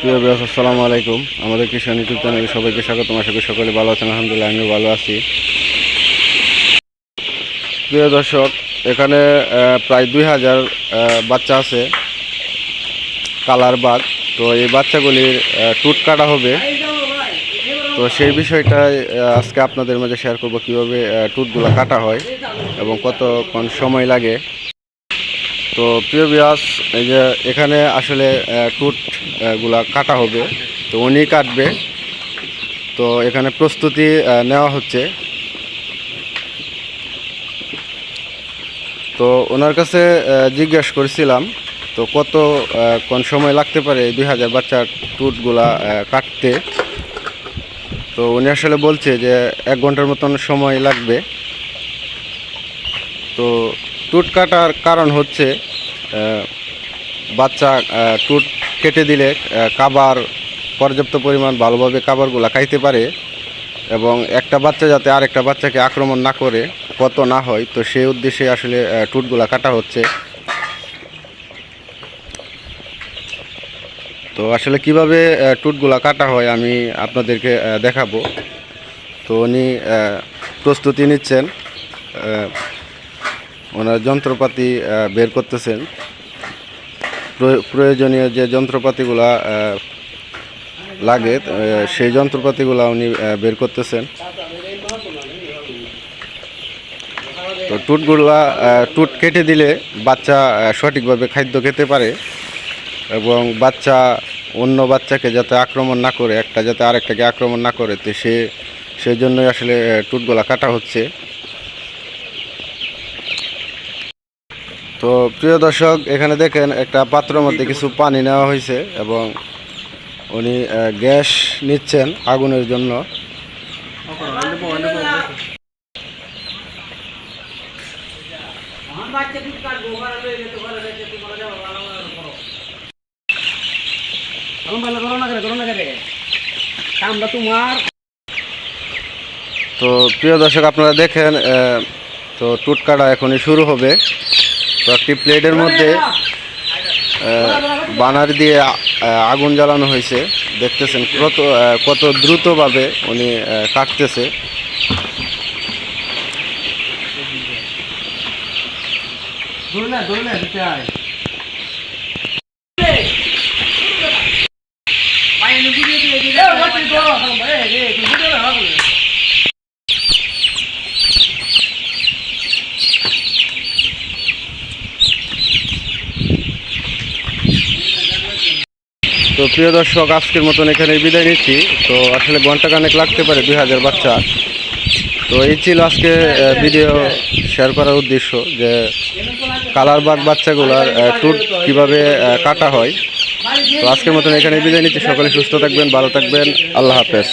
প্রিয় বিয়াস আসসালামু আলাইকুম। আমাদের কৃষণ ইউটিউব চ্যানেলে সবাইকে স্বাগত আশা করি সকলে ভালো আছেন। আলহামদুলিল্লাহ, আমিও ভালো আছি। প্রিয় দর্শক, এখানে প্রায় দুই হাজার বাচ্চা আছে। কালার বাঘ। তো এই বাচ্চাগুলির টুট কাটা হবে। তো সেই বিষয়টাই আজকে আপনাদের মাঝে শেয়ার করব কীভাবে টুটগুলো কাটা হয় এবং কতক্ষণ সময় লাগে। তো প্রিয় বিয়াস এই যে এখানে আসলে আহ, টুটগুলা কাটা হবে। তো উনি কাটবে। তো এখানে প্রস্তুতি নেওয়া হচ্ছে। তো ওনার কাছে জিজ্ঞেস করেছিলাম তো কত কোন সময় লাগতে পারে দুই হাজার বাচ্চার টুটগুলা কাটতে? তো উনি আসলে বলছে যে এক ঘণ্টার মতন সময় লাগবে। তো টুট কাটার কারণ হচ্ছে বাচ্চা টুট কেটে দিলে কাবার পর্যাপ্ত পরিমাণ ভালোভাবে কাবারগুলা খাইতে পারে এবং একটা বাচ্চা যাতে আরেকটা বাচ্চাকে আক্রমণ না করে কত না হয়, তো সেই উদ্দেশ্যে আসলে টুটগুলা কাটা হচ্ছে। তো আসলে কীভাবে টুটগুলা কাটা হয় আমি আপনাদেরকে দেখাবো। তো উনি প্রস্তুতি নিচ্ছেন ওনার যন্ত্রপাতি বের করতেছেন। প্রয়- প্রয়োজনীয় যে যন্ত্রপাতিগুলা লাগে সেই যন্ত্রপাতিগুলা উনি বের করতেছেন। তো টুটগুলা টুট কেটে দিলে বাচ্চা সঠিকভাবে খাদ্য খেতে পারে এবং বাচ্চা, অন্য বাচ্চাকে যাতে আক্রমণ না করে, একটা যাতে আরেকটাকে আক্রমণ না করে, তো সে সেই জন্যই আসলে টুটগুলা কাটা হচ্ছে। তো প্রিয় দর্শক, এখানে দেখেন একটা পাত্রের মধ্যে কিছু পানি নেওয়া হয়েছে এবং উনি গ্যাস নিচ্ছেন আগুনের জন্য। তো প্রিয় দর্শক, আপনারা দেখেন তো টুটকাটা এখনই শুরু হবে। তো একটি প্লেটের মধ্যে বানার দিয়ে আগুন জ্বালানো হয়েছে দেখতেছেন কত কত দ্রুতভাবে উনি কাটতেছে তো প্রিয় দর্শক, আজকের মতন এখানে বিদায় নিচ্ছি। তো আসলে ঘণ্টা কানেক লাগতে পারে, দুই হাজার বাচ্চা। তো এই ছিল আজকে ভিডিও শেয়ার করার উদ্দেশ্য যে কালার বাগ বাচ্চাগুলার টুট কীভাবে কাটা হয়। তো আজকের মতন এখানে বিদায় নিচ্ছি। সকলে সুস্থ থাকবেন, ভালো থাকবেন। আল্লাহ হাফেজ।